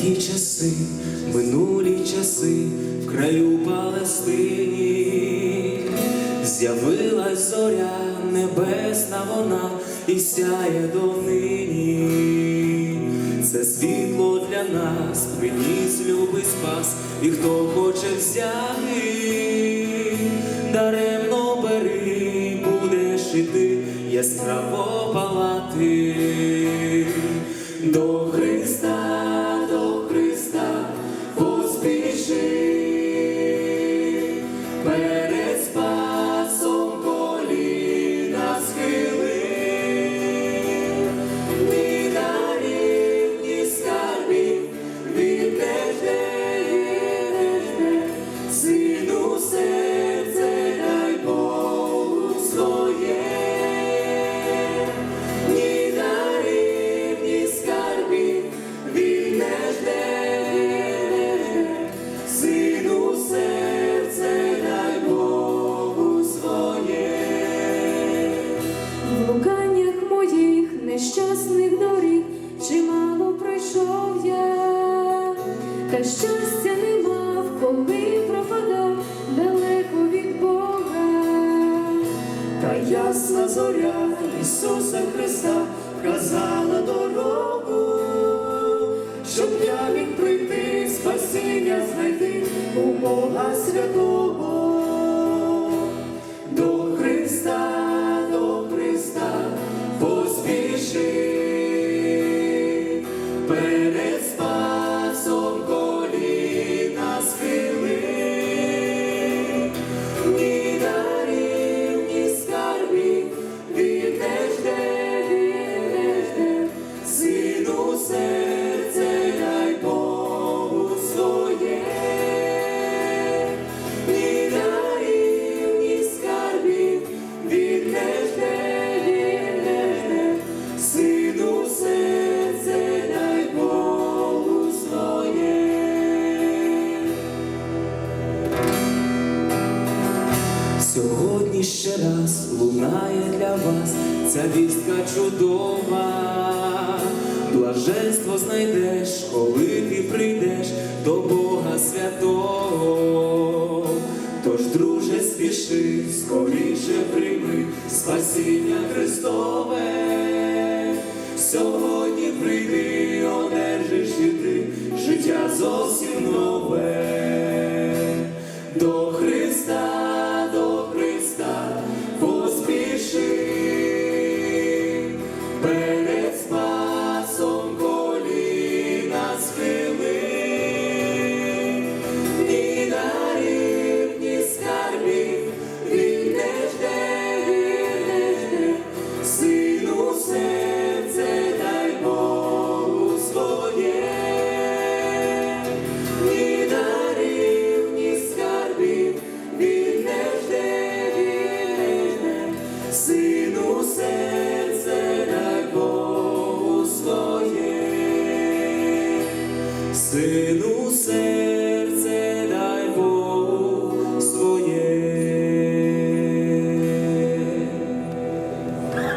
ті часи, минулі часи в краю Палестині, з'явилась зоря небесна вона і сяє донині. Це світло для нас приніс любий спас, і хто хоче взяти, даремно бери, будеш іти, яскраво палати. Блуканнях моїх нещасних доріг чимало пройшов я, та щастя не мав, коли пропадав далеко від Бога. Та ясна зоря Ісуса Христа вказала дорогу, щоб я міг прийти, спасіння знайти у Бога святого. поспіши, Сьогодні ще раз лунає для вас ця вістка чудова. Блаженство знайдеш, коли ти прийдеш до Бога святого. Тож, друже, спіши, скоріше прийми спасіння Христове. Сьогодні прийди, одержиш сину.